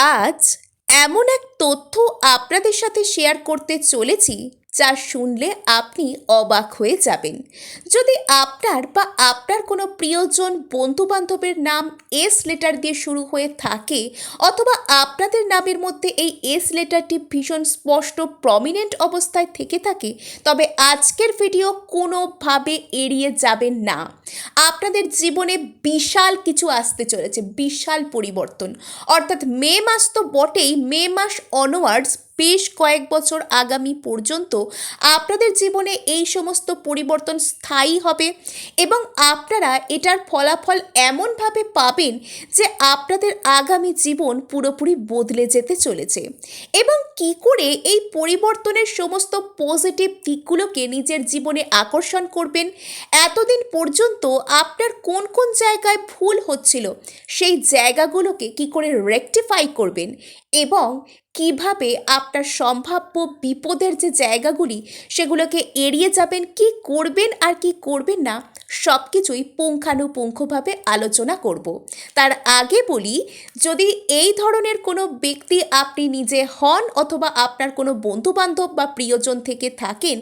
আজ এমন এক তথ্য আপনাদের সাথে শেয়ার করতে চলেছি যা শুনলে আপনি অবাক হয়ে যাবেন। যদি আপনার বা আপনার কোনো প্রিয়জন বন্ধু বান্ধবের নাম এস লেটার দিয়ে শুরু হয়ে থাকে অথবা আপনাদের নামের মধ্যে এই এস লেটারটি ভীষণ স্পষ্ট প্রমিনেন্ট অবস্থায় থেকে থাকে, তবে আজকের ভিডিও কোনোভাবে এড়িয়ে যাবেন না। আপনাদের জীবনে বিশাল কিছু আসতে চলেছে, বিশাল পরিবর্তন। অর্থাৎ মে মাস তো বটেই, মে মাস অনওয়ার্ডস বেশ কয়েক বছর আগামী পর্যন্ত আপনাদের জীবনে এই সমস্ত পরিবর্তন স্থায়ী হবে এবং আপনারা এটার ফলাফল এমনভাবে পাবেন যে আপনাদের আগামী জীবন পুরোপুরি বদলে যেতে চলেছে। এবং কি করে এই পরিবর্তনের সমস্ত পজিটিভ দিকগুলোকে নিজের জীবনে আকর্ষণ করবেন? এতদিন পর্যন্ত আপনার কোন কোন জায়গায় ভুল হচ্ছিল? সেই জায়গাগুলোকে কি করে রেকটিফাই করবেন? এবং কীভাবে আপনার সম্ভাব্য বিপদের যে জায়গাগুলি, সেগুলোকে এড়িয়ে যাবেন, কি করবেন আর কি করবেন না সব কিছুই পুঙ্খানুপুঙ্খভাবে আলোচনা করব। তার আগে বলি, যদি এই ধরনের কোনো ব্যক্তি আপনি নিজে হন অথবা আপনার কোনো বন্ধুবান্ধব বা প্রিয়জন থেকে থাকেন,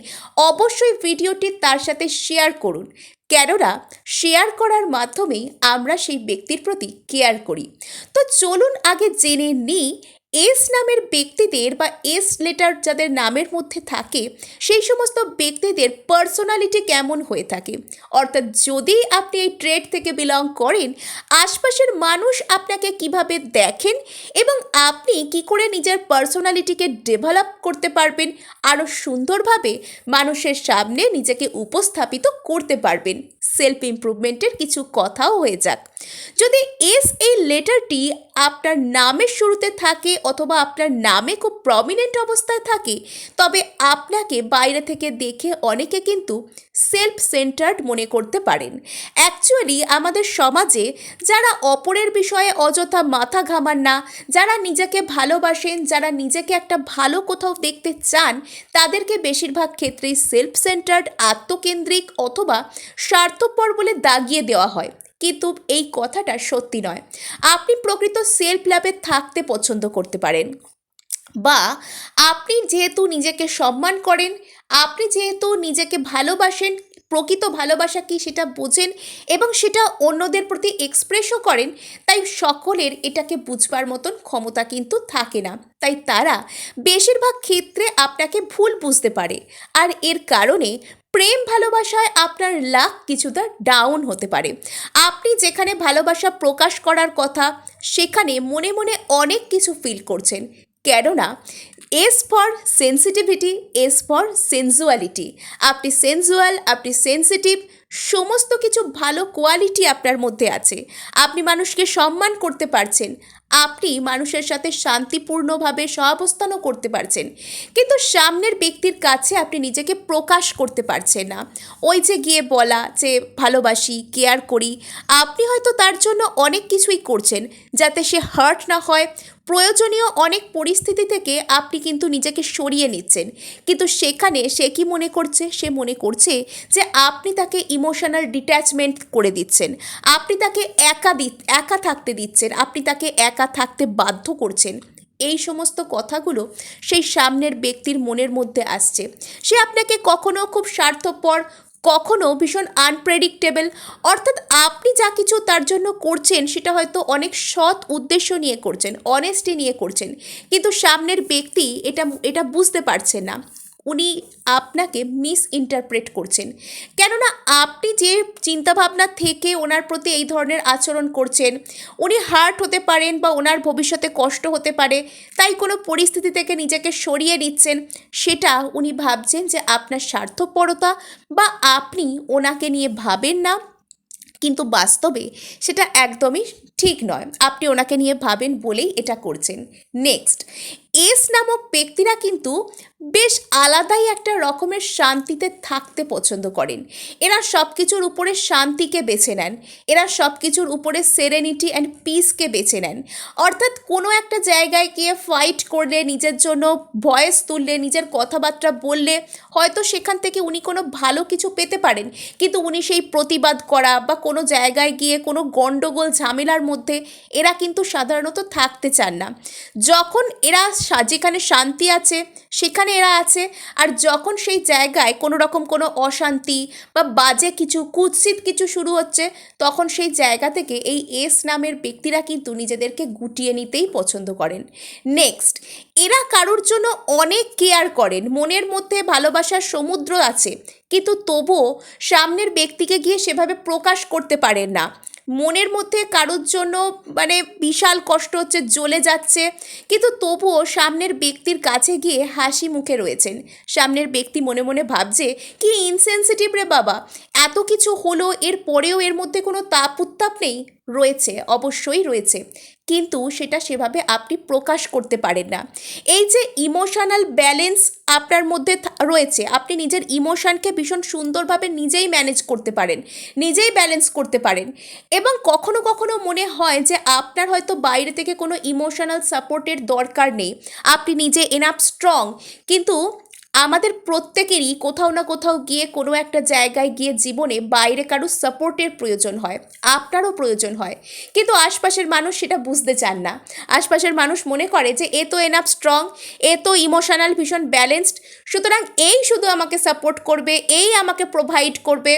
অবশ্যই ভিডিওটি তার সাথে শেয়ার করুন। কেননা, শেয়ার করার মাধ্যমেই আমরা সেই ব্যক্তির প্রতি কেয়ার করি। তো চলুন আগে জেনে নিই এস নামের ব্যক্তিদের বা এস লেটার যাদের নামের মধ্যে থাকে, সেই সমস্ত ব্যক্তিদের পার্সোনালিটি কেমন হয়ে থাকে? অর্থাৎ যদি আপনি এই ট্রেড থেকে বিলং করেন, আশপাশের মানুষ আপনাকে কীভাবে দেখেন এবং আপনি কি করে নিজের পার্সোনালিটিকে ডেভেলপ করতে পারবেন আরও সুন্দরভাবে মানুষের সামনে নিজেকে উপস্থাপিত করতে পারবেন? সেলফ ইমপ্রুভমেন্টের কিছু কথাও হয়ে যাক। যদি এস এই লেটারটি আপনার নামের শুরুতে থাকে অথবা আপনার নামে খুব প্রমিনেন্ট অবস্থায় থাকে, তবে আপনাকে বাইরে থেকে দেখে অনেকে কিন্তু সেলফ সেন্টার্ড মনে করতে পারেন। অ্যাকচুয়ালি আমাদের সমাজে যারা অপরের বিষয়ে অযথা মাথা ঘামান না, যারা নিজেকে ভালোবাসেন, যারা নিজেকে একটা ভালো কোথাও দেখতে চান, তাদেরকে বেশিরভাগ ক্ষেত্রেই সেলফ সেন্টার্ড আত্মকেন্দ্রিক অথবা স্বার্থপর বলে দাগিয়ে দেওয়া হয়। কিন্তু এই কথাটা সত্যি নয়। আপনি প্রকৃত সেলফ লাভে থাকতে পছন্দ করতে পারেন। বা আপনি যেহেতু নিজেকে সম্মান করেন, আপনি যেহেতু নিজেকে ভালোবাসেন প্রকৃত ভালোবাসা কি সেটা বোঝেন এবং সেটা অন্যদের প্রতি এক্সপ্রেসও করেন, তাই সকলের এটাকে বুঝবার মতন ক্ষমতা কিন্তু থাকে না। তাই তারা বেশিরভাগ ক্ষেত্রে আপনাকে ভুল বুঝতে পারে। আর এর কারণে প্রেম ভালোবাসায় আপনার লাক কিছুটা ডাউন হতে পারে। আপনি যেখানে ভালোবাসা প্রকাশ করার কথা, সেখানে মনে মনে অনেক কিছু ফিল করছেন। কেননা S for sensitivity S for sensuality আপনি সেন্সুয়াল আপনি সেন্সিটিভ সমস্ত কিছু ভালো কোয়ালিটি আপনার মধ্যে আছে। আপনি মানুষকে সম্মান করতে পারছেন। আপনি মানুষের সাথে শান্তিপূর্ণভাবে সহাবস্থানও করতে পারছেন। কিন্তু সামনের ব্যক্তির কাছে আপনি নিজেকে প্রকাশ করতে পারছেন না। ওই যে গিয়ে বলা, যে ভালোবাসি, কেয়ার করি, আপনি হয়তো তার জন্য অনেক কিছুই করছেন, যাতে সে হার্ট না হয়। প্রয়োজনীয় অনেক পরিস্থিতি থেকে আপনি কিন্তু নিজেকে সরিয়ে নিচ্ছেন। কিন্তু সেখানে সে কি মনে করছে? সে মনে করছে যে আপনি তাকে ইমোশনাল ডিট্যাচমেন্ট করে দিচ্ছেন। আপনি তাকে একা দি, একা থাকতে দিচ্ছেন। আপনি তাকে একা থাকতে বাধ্য করছেন। এই সমস্ত কথাগুলো সেই সামনের ব্যক্তির মনের মধ্যে আসছে। সে আপনাকে কখনো খুব স্বার্থপর, কখনো ভীষণ আনপ্রেডিক্টেবল অর্থাৎ আপনি যা কিছু তার জন্য করছেন সেটা হয়তো অনেক সৎ উদ্দেশ্য নিয়ে করছেন অনেস্টি নিয়ে করছেন। কিন্তু সামনের ব্যক্তি এটা এটা বুঝতে পারছে না। উনি আপনাকে মিস ইন্টারপ্রেট করছেন। কেননা আপনি যে চিন্তাভাবনা থেকে ওনার প্রতি এই ধরনের আচরণ করছেন, উনি হার্ট হতে পারেন বা ওনার ভবিষ্যতে কষ্ট হতে পারে, তাই কোনো পরিস্থিতি থেকে নিজেকে সরিয়ে নিচ্ছেন, সেটা উনি ভাবছেন যে আপনার স্বার্থপরতা বা আপনি ওনাকে নিয়ে ভাবেন না। কিন্তু বাস্তবে সেটা একদমই ঠিক নয়। আপনি ওনাকে নিয়ে ভাবেন বলেই এটা করছেন। নেক্সট এস নামক ব্যক্তিরা কিন্তু বেশ আলাদাই একটা রকমের শান্তিতে থাকতে পছন্দ করেন। এরা সব কিছুর উপরে শান্তিকে বেছে নেন। এরা সব কিছুর উপরে সেরেনিটি অ্যান্ড পিসকে বেছে নেন। অর্থাৎ কোনো একটা জায়গায় গিয়ে ফাইট করলে, নিজের জন্য ভয়েস তুললে, নিজের কথাবার্তা বললে, হয়তো সেখান থেকে উনি কোনো ভালো কিছু পেতে পারেন। কিন্তু উনি সেই প্রতিবাদ করা বা কোনো জায়গায় গিয়ে কোনো গণ্ডগোল ঝামেলার মধ্যে এরা কিন্তু সাধারণত থাকতে চান না। যখন এরা যেখানে শান্তি আছে, সেখানে এরা আছে। আর যখন সেই জায়গায় কোনো রকম কোনো অশান্তি বা বাজে কিছু, কুৎসিত কিছু শুরু হচ্ছে, তখন সেই জায়গা থেকে এই এস নামের ব্যক্তিরা কিন্তু নিজেদেরকে গুটিয়ে নিতেই পছন্দ করেন। নেক্সট এরা কারোর জন্য অনেক কেয়ার করেন। মনের মধ্যে ভালোবাসার সমুদ্র আছে, কিন্তু তবুও সামনের ব্যক্তিকে গিয়ে সেভাবে প্রকাশ করতে পারেন না। মনের মধ্যে কারোর জন্য মানে বিশাল কষ্ট হচ্ছে, জ্বলে যাচ্ছে। কিন্তু তবুও সামনের ব্যক্তির কাছে গিয়ে হাসি মুখে রয়েছেন। সামনের ব্যক্তি মনে মনে ভাবছে, কি ইনসেন্সিটিভ রে বাবা! এত কিছু হলো, এর পরেও এর মধ্যে কোনো তাপ উত্তাপ নেই? রয়েছে, অবশ্যই রয়েছে। কিন্তু সেটা সেভাবে আপনি প্রকাশ করতে পারেন না। এই যে ইমোশনাল ব্যালেন্স আপনার মধ্যে রয়েছে, আপনি নিজের ইমোশনকে ভীষণ সুন্দরভাবে নিজেই ম্যানেজ করতে পারেন, নিজেই ব্যালেন্স করতে পারেন। এবং কখনো কখনো মনে হয় যে আপনার হয়তো বাইরে থেকে কোনো ইমোশনাল সাপোর্টের দরকার নেই। আপনি নিজে এনাফ স্ট্রং কিন্তু আমাদের প্রত্যেকেরই কোথাও না কোথাও গিয়ে কোনো একটা জায়গায় গিয়ে জীবনে বাইরে কারও সাপোর্টের প্রয়োজন হয়, আপনারও প্রয়োজন হয়। কিন্তু আশপাশের মানুষ সেটা বুঝতে চান না। আশপাশের মানুষ মনে করে যে, এ তো এনাফ স্ট্রং এ তো ইমোশনাল ভীষণ ব্যালেন্সড সুতরাং এই শুধু আমাকে সাপোর্ট করবে, এই আমাকে প্রোভাইড করবে।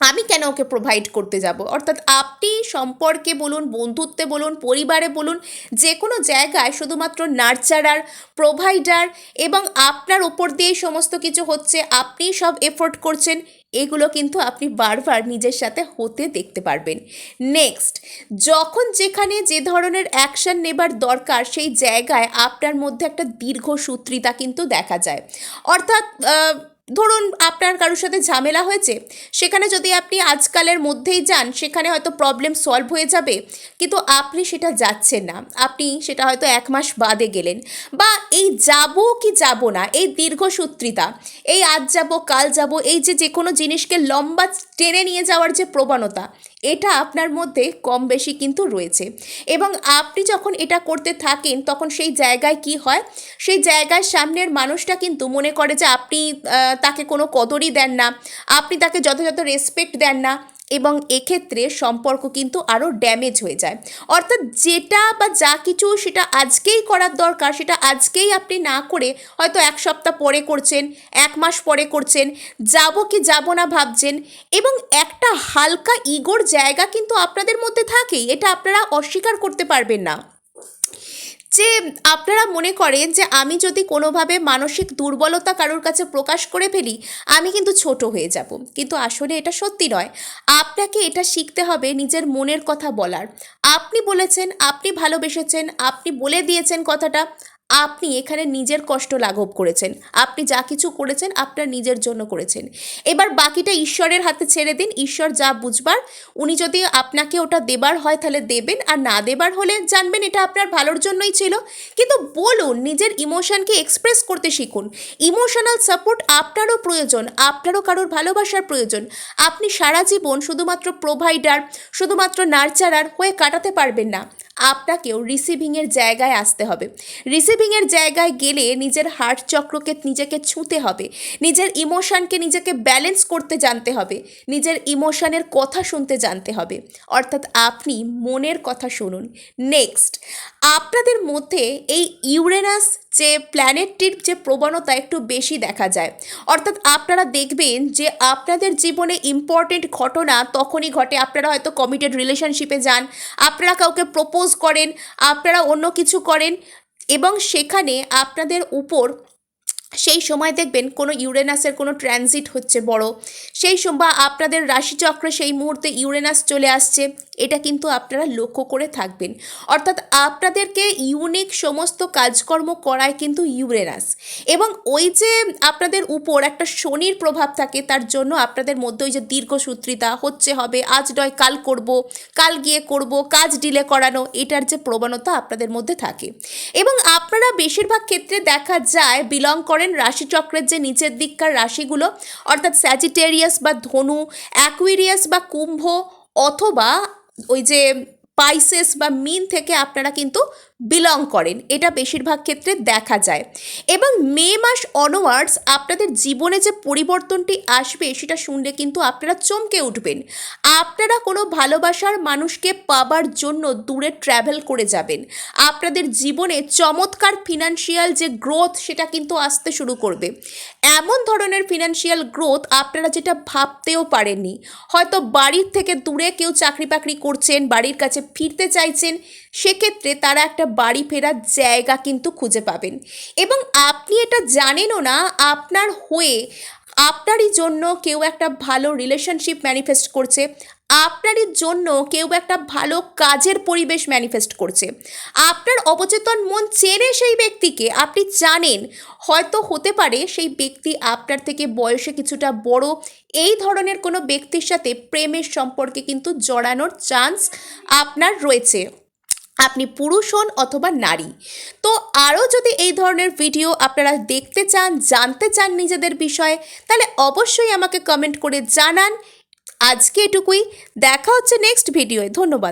আমি কেন ওকে প্রোভাইড করতে যাব? অর্থাৎ আপনি সম্পর্কে বলুন, বন্ধুত্বে বলুন, পরিবারে বলুন, যে কোনো জায়গায় শুধুমাত্র নার্চারার প্রোভাইডার এবং আপনার ওপর দিয়েই সমস্ত কিছু হচ্ছে আপনিই সব এফোর্ট করছেন, এগুলো কিন্তু আপনি বারবার নিজের সাথে হতে দেখতে পারবেন। নেক্সট যখন যেখানে যে ধরনের অ্যাকশন নেবার দরকার, সেই জায়গায় আপনার মধ্যে একটা দীর্ঘসূত্রিতা কিন্তু দেখা যায়। অর্থাৎ ধরুন আপনার কারোর সাথে ঝামেলা হয়েছে, সেখানে যদি আপনি আজকালের মধ্যেই যান, সেখানে হয়তো প্রবলেম সলভ হয়ে যাবে, কিন্তু আপনি সেটা যাচ্ছেন না। আপনি সেটা হয়তো এক মাস বাদে গেলেন। বা এই যাব কি যাব না, এই দীর্ঘসূত্রিতা এই আজ যাব, কাল যাব, এই যে যে কোনো জিনিসকে লম্বা টেনে নিয়ে যাওয়ার যে প্রবণতা এটা আপনার মধ্যে কম বেশি কিন্তু রয়েছে। এবং আপনি যখন এটা করতে থাকেন, তখন সেই জায়গায় কি হয়? সেই জায়গায় সামনের মানুষটা কিন্তু মনে করে যে আপনি তাকে কোনো কদরই দেন না। আপনি তাকে যথাযথ রেসপেক্ট দেন না। এবং এক্ষেত্রে সম্পর্ক কিন্তু আরও ড্যামেজ হয়ে যায়। অর্থাৎ যেটা বা যা কিছু সেটা আজকেই করার দরকার, সেটা আজকেই আপনি না করে হয়তো এক সপ্তাহ পরে করছেন, এক মাস পরে করছেন, যাব কি যাব না ভাবছেন এবং একটা হালকা ইগোর জায়গা কিন্তু আপনাদের মধ্যে থাকেই, এটা আপনারা অস্বীকার করতে পারবেন না। যে আপনারা মনে করেন যে আমি যদি কোনোভাবে মানসিক দুর্বলতা কারোর কাছে প্রকাশ করে ফেলি, আমি কিন্তু ছোট হয়ে যাব। কিন্তু আসলে এটা সত্যি নয়। আপনাকে এটা শিখতে হবে নিজের মনের কথা বলার। আপনি বলেছেন, আপনি ভালোবেসেছেন, আপনি বলে দিয়েছেন কথাটা। আপনি এখানে নিজের কষ্ট লাঘব করেছেন। আপনি যা কিছু করেছেন, আপনার নিজের জন্য করেছেন। এবার বাকিটা ঈশ্বরের হাতে ছেড়ে দিন। ঈশ্বর যা বুঝবার, উনি যদি আপনাকে ওটা দেবার হয় তাহলে দেবেন, আর না দেবার হলে জানবেন এটা আপনার ভালোর জন্যই ছিল। কিন্তু বলুন, নিজের ইমোশনকে এক্সপ্রেস করতে শিখুন। ইমোশনাল সাপোর্ট আপনারও প্রয়োজন, আপনারও কারোর ভালোবাসার প্রয়োজন। আপনি সারা জীবন শুধুমাত্র প্রোভাইডার, শুধুমাত্র নার্চারার হয়ে কাটাতে পারবেন না। আপনাকেও রিসিভিংয়ের জায়গায় আসতে হবে। রিসিভিংয়ের জায়গায় গেলে নিজের হার্ট চক্রকে নিজেকে ছুঁতে হবে। নিজের ইমোশানকে নিজেকে ব্যালেন্স করতে জানতে হবে। নিজের ইমোশানের কথা শুনতে জানতে হবে। অর্থাৎ আপনি মনের কথা শুনুন। নেক্সট আপনাদের মধ্যে এই ইউরেনাস যে প্ল্যানেটটির যে প্রবণতা একটু বেশি দেখা যায়। অর্থাৎ আপনারা দেখবেন যে আপনাদের জীবনে ইম্পর্টেন্ট ঘটনা তখনই ঘটে। আপনারা হয়তো কমিটেড রিলেশনশিপে যান, আপনারা কাউকে প্রপোজ করেন, আপনারা অন্য কিছু করেন এবং সেখানে আপনাদের উপর সেই সময় দেখবেন কোনো ইউরেনাসের কোনো ট্রানজিট হচ্ছে বড়। সেই সম- বা আপনাদের রাশিচক্রে সেই মুহূর্তে ইউরেনাস চলে আসছে, এটা কিন্তু আপনারা লক্ষ্য করে থাকবেন। অর্থাৎ আপনাদেরকে ইউনিক সমস্ত কাজকর্ম করায় কিন্তু ইউরেনাস। এবং ওই যে আপনাদের উপর একটা শনির প্রভাব থাকে, তার জন্য আপনাদের মধ্যে ওই যে দীর্ঘসূত্রিতা হচ্ছে হবে, আজ নয়, কাল করব, কাল গিয়ে করব, কাজ ডিলে করানো, এটার যে প্রবণতা আপনাদের মধ্যে থাকে। এবং আপনারা বেশিরভাগ ক্ষেত্রে দেখা যায় বিলং করেন করেন রাশিচক্রের যে নিচের দিককার রাশিগুলো, অর্থাৎ স্যাজিটেরিয়াস বা ধনু অ্যাকুইরিয়াস বা কুম্ভ, অথবা ওই যে পাইসেস বা মিন থেকে আপনারা কিন্তু বিলং করেন। এটা বেশিরভাগ ক্ষেত্রে দেখা যায়। এবং মে মাস অনওয়ার্ডস আপনাদের জীবনে যে পরিবর্তনটি আসবে, সেটা শুনলে কিন্তু আপনারা চমকে উঠবেন। আপনারা কোনো ভালোবাসার মানুষকে পাবার জন্য দূরে ট্র্যাভেল করে যাবেন। আপনাদের জীবনে চমৎকার ফিনান্সিয়াল যে গ্রোথ সেটা কিন্তু আসতে শুরু করবে। এমন ধরনের ফিনান্সিয়াল গ্রোথ আপনারা যেটা ভাবতেও পারেননি। হয়তো বাড়ির থেকে দূরে কেউ চাকরি বাকরি করছেন, বাড়ির কাছে ফিরতে চাইছেন সেক্ষেত্রে তারা একটা বাড়ি ফেরার জায়গা কিন্তু খুঁজে পাবেন। এবং আপনি এটা জানেনও না, আপনার হয়ে আপনারই জন্য কেউ একটা ভালো রিলেশনশিপ ম্যানিফেস্ট করছে, আপনারই জন্য কেউ একটা ভালো কাজের পরিবেশ ম্যানিফেস্ট করছে। আপনার অবচেতন মন চেনে সেই ব্যক্তিকে, আপনি জানেন, হয়তো হতে পারে সেই ব্যক্তি আপনার থেকে বয়সে কিছুটা বড়, এই ধরনের কোনো ব্যক্তির সাথে প্রেমের সম্পর্কে কিন্তু জড়ানোর চান্স আপনার রয়েছে। আপনি পুরুষ হন অথবা নারী। তো আরও যদি এই ধরনের ভিডিও আপনারা দেখতে চান, জানতে চান নিজেদের বিষয়ে, তাহলে অবশ্যই আমাকে কমেন্ট করে জানান। আজকে এটুকুই। দেখা হচ্ছে নেক্সট ভিডিওয়ে ধন্যবাদ।